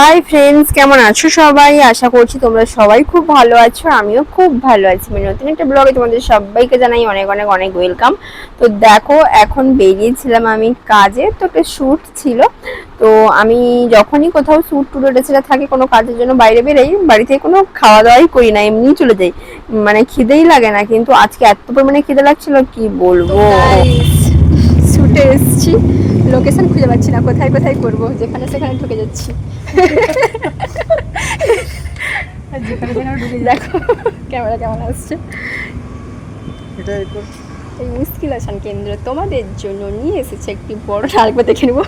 Hi friends কেমন আছো সবাই? আশা করছি তোমরা সবাই খুব ভালো আছো, আমিও খুব ভালো আছি। মানে নতুন একটা ব্লগে তোমাদের সবাইকে জানাই অনেক অনেক অনেক ওয়েলকাম তো দেখো, এখন বেরিয়েছিলাম আমি কাজে, তো একটা শ্যুট ছিল। তো আমি যখনই কোথাও শ্যুট টুট এটা থাকে কোনো কাজের জন্য বাইরে বেরোই বাড়িতে কোনো খাওয়া দাওয়াই করি না এমনি চলে যাই। মানে খিদেই লাগে না, কিন্তু আজকে এত পরিমাণে খিদে লাগছিল, কি বলব? শুটে এসেছি। লোকেশন খুঁজে পাচ্ছি না কোথায় কোথায় করব? যেখানে সেখানে ঢুকে যাচ্ছি। দেখো ক্যামেরা কেমন আসছে। এই মুশকিল আসান কেন্দ্র। তোমাদের জন্য নিয়ে এসেছে একটি বড় আরেকবার দেখে নেব।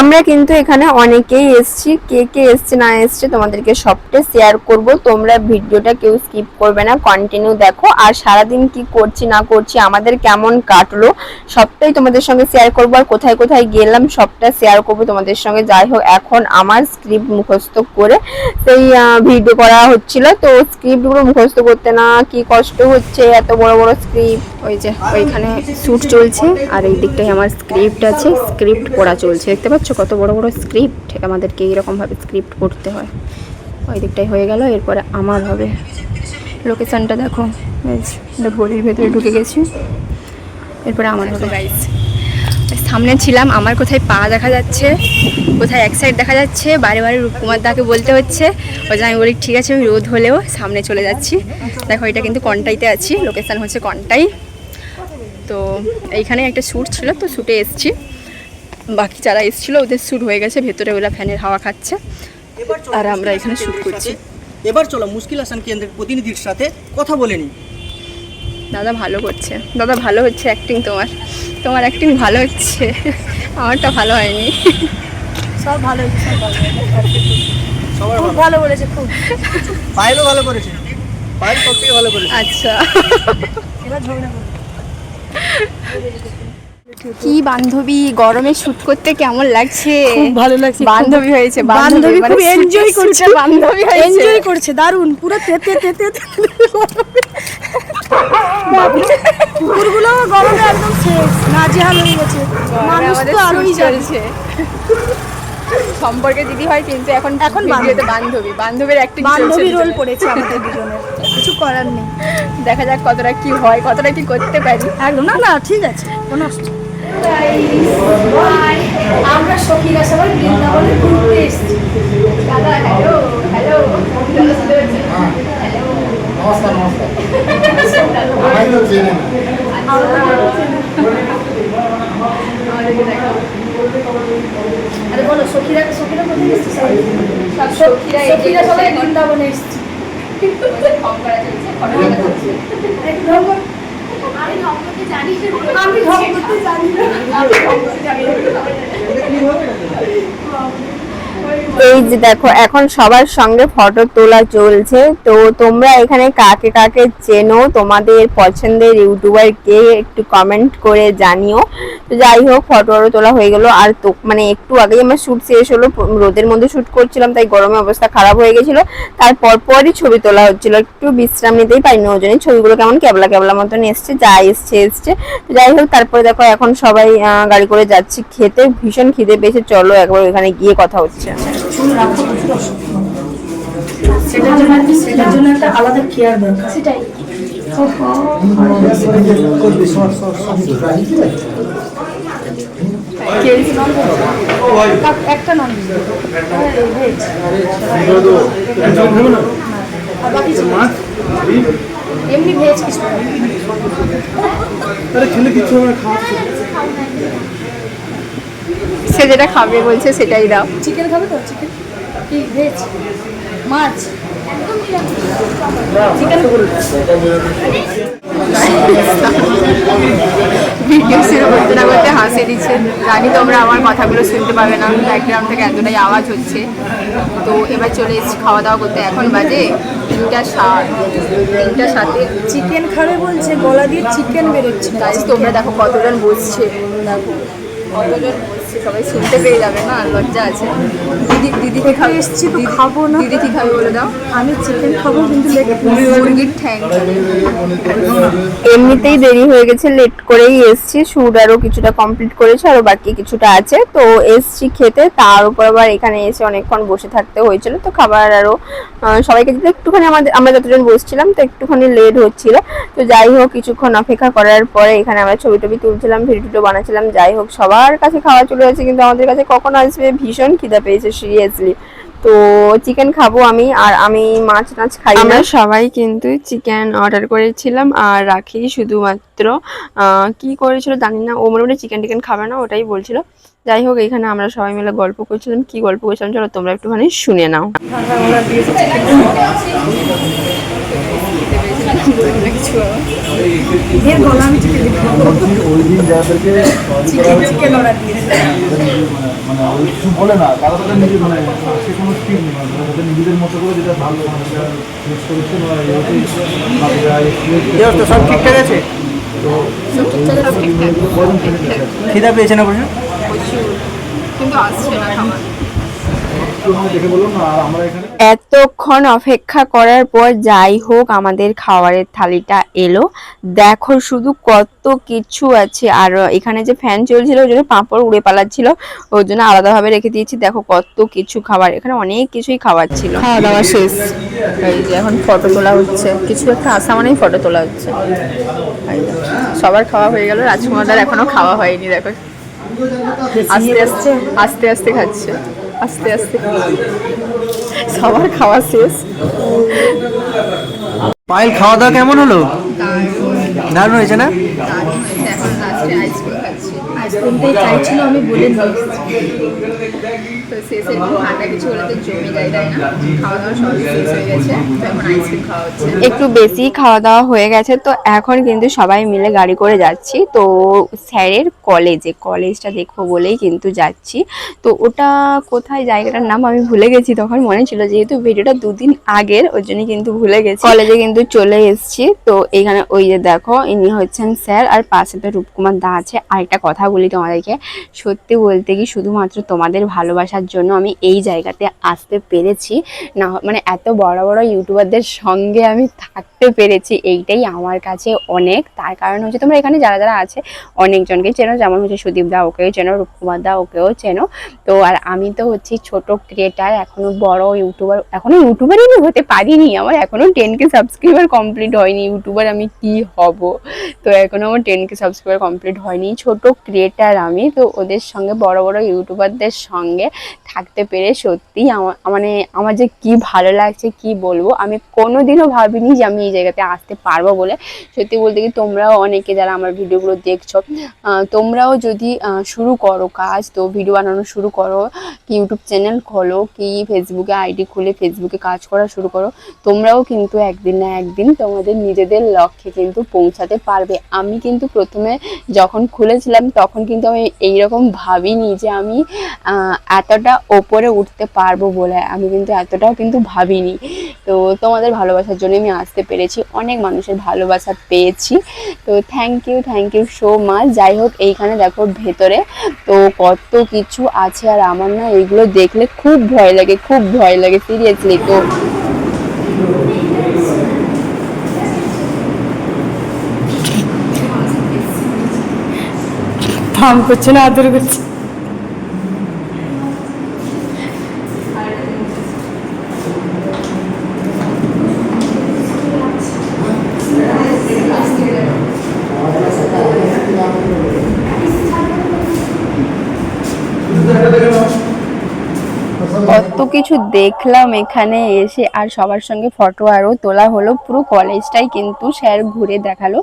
আমরা কিন্তু এখানে অনেকেই এসছি। কে কে এসছে, না এসছে তোমাদেরকে সবটা শেয়ার করব। তোমরা ভিডিওটা কেউ স্কিপ করবে না কন্টিনিউ দেখো। আর সারাদিন কি করছি, না করছি, আমাদের কেমন কাটলো, সবটাই তোমাদের সঙ্গে শেয়ার করব। আর কোথায় কোথায় গেলাম, সবটা শেয়ার করব তোমাদের সঙ্গে। যাই হোক, এখন আমার স্ক্রিপ্ট মুখস্থ করে সেই ভিডিও করা হচ্ছিল। তো স্ক্রিপ্টগুলো মুখস্থ করতে না কি কষ্ট হচ্ছে, এত বড় বড় স্ক্রিপ্ট ওই যে, ওইখানে শ্যুট চলছে, আর এই দিকটাই আমার স্ক্রিপ্ট আছে। স্ক্রিপ্ট পড়া চলছে, দেখতে পাচ্ছ? কত বড় বড় স্ক্রিপ্ট আমাদেরকে এইরকমভাবে স্ক্রিপ্ট করতে হয়। ওই দিকটাই হয়ে গেল এরপরে আমার হবে। লোকেশানটা দেখো যে, গলির ভেতরে ঢুকে গেছি। এরপরে আমার হবে। গাইস সামনে ছিলাম আমার কোথায় পা দেখা যাচ্ছে কোথায় এক সাইড দেখা যাচ্ছে বারে বারে রূপকুমার দাকে বলতে হচ্ছে। ওই আমি বলি ঠিক আছে আমি রোদ হলেও সামনে চলে যাচ্ছি। দেখো এটা কিন্তু কন্টাইতে আছি লোকেশান হচ্ছে কন্টাই। তো এইখানে একটা শ্যুট ছিল তো শ্যুটে এসছি। বাকি যারা এসেছিল ওদের শ্যুট হয়ে গেছে ভেতরে ওরা ফ্যানের হাওয়া খাচ্ছে। আর আমরা এখানে শ্যুট করছি। এবার চলো মুশকিল হাসান কেন্দ্রের প্রতিনিধির সাথে কথা বলে নিই। দাদা ভালো করছে দাদা ভালো হচ্ছে অ্যাক্টিং তোমার। তোমার অ্যাক্টিং ভালো হচ্ছে। আমারটা ভালো হয়নি। সব ভালো হয়েছে সব ভালো সবার খুব ভালো। ভালো বলেছে খুব। পায়েলও ভালো করেছে। পায়েল সব থেকে ভালো করেছে। আচ্ছা। এবার ঝগড়া কি বান্ধবী গরমে শুট করতে কেমন লাগছে? খুব ভালো লাগছে বান্ধবী হয়েছে বান্ধবী মানে খুব এনজয় করছে। বান্ধবী হয়েছে। এনজয় করছে দারুণ পুরো তেতে তেতে কুকুরগুলো গরমে একদম শেষ নাজেহাল হয়ে গেছে। মানুষ তো আরোই চলছে। সম্পর্কে দিদি হয় কিন্তু এখন এখন বান্ধবী। বান্ধবীর অ্যাক্টিং বান্ধবী রোল পড়েছে আমাদের দুজনের। কিছু করার নেই। দেখা যাক কতটা কি হয় কতটা কি করতে পারি। একদম না না ঠিক আছে কোনো অসুবিধা। আমরা সখীরা সবাই বৃন্দাবনে ঘুরতে এসেছি দাদা হ্যালো হ্যালো নমস্কার বলো সখীরা সখীরা কোথায় এসেছে সখীরা সখীরা সবাই বৃন্দাবনে এসেছে ফর্ম করা চলছে ফটো তোলা চলছে একটু ঢং কর। আমি ঢং করতে জানি না। এই যে দেখো, এখন সবার সঙ্গে ফটো তোলা চলছে। তো তোমরা এখানে কাকে কাকে চেনো? তোমাদের পছন্দের ইউটিউবার কে একটু কমেন্ট করে জানিও। তো যাই হোক, ফটো আরও তোলা হয়ে গেল। আর তো মানে একটু আগেই আমার শ্যুট শেষ হলো। রোদের মধ্যে শ্যুট করছিলাম, তাই গরমে অবস্থা খারাপ হয়ে গেছিল। তারপর পরই ছবি তোলা হচ্ছিল। একটু বিশ্রাম নিতেই পারিনি, ওই জন্যই ছবিগুলো কেমন ক্যাবলা ক্যাবলা মতন এসছে, যা এসছে এসছে। যাই হোক, তারপরে দেখো, এখন সবাই গাড়ি করে যাচ্ছি খেতে। ভীষণ খিদে পেয়েছে। চলো একবার ওখানে গিয়ে কথা হচ্ছে। সেটার জন্য সেটার জন্য একটা আলাদা কেয়ার দরকার সেটাই একটা নন ভেজ আর এমনি ভেজ কিছু সে যেটা খাবে বলছে সেটাই দাও। চিকেন খাবে তো? চিকেন কি ভেজ মাছ? ভিডিও শুরু করতে না করতে হাসে দিচ্ছে। জানি তোমরা আমার কথাগুলো শুনতে পাবে না। ব্যাকগ্রাউন্ড থেকে এতটাই আওয়াজ হচ্ছে। তো এবার চলে এসেছি খাওয়া দাওয়া করতে। এখন বাজে তিনটা সাত। তিনটা সাথে চিকেন খাবে বলছে গলা দিয়ে চিকেন বেরোচ্ছে। তোমরা দেখো কতজন বসছে। দেখো। কতজন বসছে? সবাই শুনতে পেয়ে যাবে না? লজ্জা আছে। দিদি দিদি কি খাবে? এসছি তো খাব না। দিদি কি খাবে বলে দাও? আমি চিকেন খাব কিন্তু মুরগির ঠ্যাং। এমনিতেই দেরি হয়ে গেছে লেট করেই এসছি। শুট আরও কিছুটা কমপ্লিট করেছে আরও বাকি কিছুটা আছে। তো এসছি খেতে তার উপর আবার এখানে এসে অনেকক্ষণ বসে থাকতে হয়েছিল। তো খাবার আরও সবাইকে দিতে একটুখানি আমাদের আমরা যতজন বসছিলাম তো একটুখানি লেট হচ্ছিল। তো যাই হোক কিছুক্ষণ অপেক্ষা করার পরে এখানে আমরা ছবি টবি তুলছিলাম ভিডিও টিডিও বানাচ্ছিলাম যাই হোক সবার কাছে খাওয়া চলে যাচ্ছে কিন্তু আমাদের কাছে কখন আসবে? ভীষণ খিদা পেয়েছে সিরিয়াসলি তো চিকেন খাব আমি, আর আমি মাছ টাছ খাই আমরা সবাই কিন্তু চিকেন অর্ডার করেছিলাম, আর রাখি শুধুমাত্র কি করেছিল জানি না, ও মোটামুটি চিকেন টিকেন খাবে না, ওটাই বলছিল। যাই হোক, এখানে আমরা সবাই মিলে গল্প করছিলাম, কি গল্প করছিলাম চলো তোমরা একটুখানি শুনে নাও। বলে না তারা তাদের নিজে মানে সে কোনো স্কিল নেই মানে তাদের নিজেদের মতো করে যেটা ভালো মানে করেছে বা সব ঠিকঠাক আছে খিদা পেয়েছে না প্রচুর? কিন্তু আসছে না দেখে বললাম না আর আমরা এখানে এতক্ষণ অপেক্ষা করার পর যাই হোক আমাদের খাবারের থালিটা এলো। দেখো শুধু কত কিছু আছে। আর এখানে যে ফ্যান চলছিল ওই জন্য পাঁপড় উড়ে পালাচ্ছিল। ওই জন্য আলাদাভাবে রেখে দিয়েছি। দেখো কত কিছু খাবার। এখানে অনেক কিছুই খাবার ছিল। খাওয়া দাওয়া শেষ। এই যে এখন ফটো তোলা হচ্ছে। কিছু একটা আসা মানেই ফটো তোলা হচ্ছে। সবার খাওয়া হয়ে গেল। রাজকুমারদার এখনও খাওয়া হয়নি দেখো। আস্তে আস্তে আস্তে আস্তে খাচ্ছে। আস্তে আস্তে সবার খাওয়া শেষ। পায়েল খাওয়া দাওয়া কেমন হলো? দারুণ। হয়েছে না? আইসক্রিম খাচ্ছি। আইসক্রিমটাই চাইছিল আমি বলে দিই তো কিছু হলে তো জমে যায়, তাই না? খাওয়া দাওয়া সবই শেষ হয়ে গেছে। এখন আইসক্রিম খাওয়া হচ্ছে। একটু বেশি খাওয়া দাওয়া হয়ে গেছে, তো এখন কিন্তু সবাই মিলে গাড়ি করে যাচ্ছি। তো স্যারের কলেজে কলেজটা দেখব বলেই কিন্তু যাচ্ছি। তো ওটা কোথায় জায়গাটার নাম আমি ভুলে গেছি, তখন মনে ছিল যেহেতু ভিডিওটা দুদিন আগের ওই জন্য কিন্তু ভুলে গেছি। কলেজে কিন্তু চলে এসেছি। তো এখানে ওই যে দেখো, ইনি হচ্ছেন স্যার, আর পাশে তো রূপকুমার দা আছে। আরেকটা কথা বলি তোমাদেরকে, সত্যি বলতে কি শুধুমাত্র তোমাদের ভালোবাসার জন্য আমি এই জায়গাতে আসতে পেরেছি। না মানে এত বড় বড় ইউটিউবারদের সঙ্গে আমি থাকতে পেরেছি, এইটাই আমার কাছে অনেক। তার কারণ হচ্ছে তোমরা এখানে যারা যারা আছে, অনেকজনকে চেনো, যেমন হচ্ছে সুদীপ দা ওকেও চেনো, রূপকুমার দা ওকেও চেনো। তো আর আমি তো হচ্ছি ছোট ক্রিয়েটার এখনও বড় ইউটিউবার, এখনও ইউটিউবারই আমি হতে পারিনি। আমার এখনও টেন কে সাবস্ক্রাইবার কমপ্লিট হয়নি। ইউটিউবার আমি কি হব? তো এখনও আমার টেন কে সাবস্ক্রাইবার কমপ্লিট হয়নি। ছোট ক্রিয়েটার আমি, তো ওদের সঙ্গে, বড় বড় ইউটিউবারদের সঙ্গে থাকতে পেরে সত্যিই আমার মানে আমার যে কি ভালো লাগছে কি বলব আমি কোনো দিনও ভাবিনি যে আমি এই জায়গাতে আসতে পারব বলে। সত্যি বলতে কি তোমরাও অনেকে যারা আমার ভিডিওগুলো দেখছ তোমরাও যদি শুরু করো কাজ তো ভিডিও বানানো শুরু করো কি ইউটিউব চ্যানেল খোলো কি ফেসবুকে আইডি খুলে ফেসবুকে কাজ করা শুরু করো তোমরাও কিন্তু একদিন না একদিন তোমাদের নিজেদের লক্ষ্যে কিন্তু পৌঁছাতে পারবে। আমি কিন্তু প্রথমে যখন খুলেছিলাম তখন কিন্তু আমি এইরকম ভাবিনি যে আমি আহ, এতটা ওপরে উঠতে পারব বলে আমি কিন্তু এতটাও কিন্তু ভাবিনি। তো তোমাদের ভালোবাসার জন্য আমি আসতে পেরেছি। অনেক মানুষের ভালোবাসা পেয়েছি। তো thank you thank you so much যাই হোক, এইখানে দেখো ভেতরে তো কত কিছু আছে আর আমার না এইগুলো দেখলে খুব ভয় লাগে, খুব ভয় লাগে সিরিয়াসলি তো থাম, করছে না, আদর করছে কত কিছু দেখলাম এখানে এসে, আর সবার সঙ্গে ফটো আরও তোলা হলো। পুরো কলেজটাই কিন্তু স্যার ঘুরে দেখাল।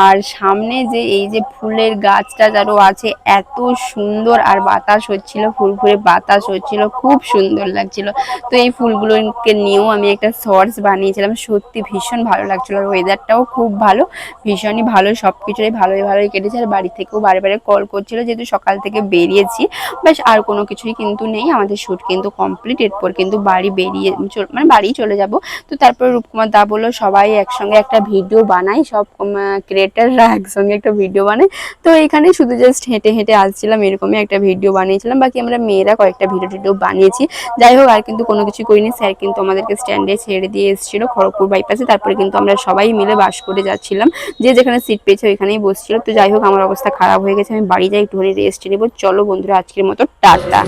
আর সামনে যে এই যে ফুলের গাছটা আরও আছে, এত সুন্দর আর বাতাস হচ্ছিল ফুরফুরে বাতাস হচ্ছিল, খুব সুন্দর লাগছিল। তো এই ফুলগুলোকে নিয়েও আমি একটা শর্টস বানিয়েছিলাম। সত্যি ভীষণ ভালো লাগছিল, আর ওয়েদারটাও খুব ভালো। ভীষণই ভালো সব কিছুই ভালোই ভালোই কেটেছে। আর বাড়ি থেকেও বারে বারে কল করছিল, যেহেতু সকাল থেকে বেরিয়েছি। ব্যাস, আর কোনো কিছুই কিন্তু নেই। আমাদের শ্যুট কিন্তু কমপ্লিট এরপর কিন্তু বাড়ি বেরিয়ে মানে বাড়ি চলে যাব। তো তারপর রূপকুমার দা বলল, সবাই একসঙ্গে একটা ভিডিও বানাই, সব ক্রিয়েটাররা একসঙ্গে একটা ভিডিও বানাই। তো এখানে শুধু জাস্ট হেঁটে হেঁটে আসছিলাম, এরকমই একটা ভিডিও বানিয়েছিলাম। বাকি আমরা মেয়েরা কয়েকটা ভিডিও টিডিও বানিয়েছি। যাই হোক, আর কিন্তু কোনো কিছু করিনি। স্যার কিন্তু আমাদেরকে স্ট্যান্ডে ছেড়ে দিয়ে এসেছিল খড়গপুর বাইপাসে তারপরে কিন্তু আমরা সবাই মিলে বাস করে যাচ্ছিলাম। যে যেখানে সিট পেয়েছে ওইখানেই বসছিল তো যাই হোক, আমার অবস্থা খারাপ হয়ে গেছে। আমি বাড়ি যাই, একটুখানি রেস্ট নেব। চলো বন্ধুরা, আজকের মতো টাটা।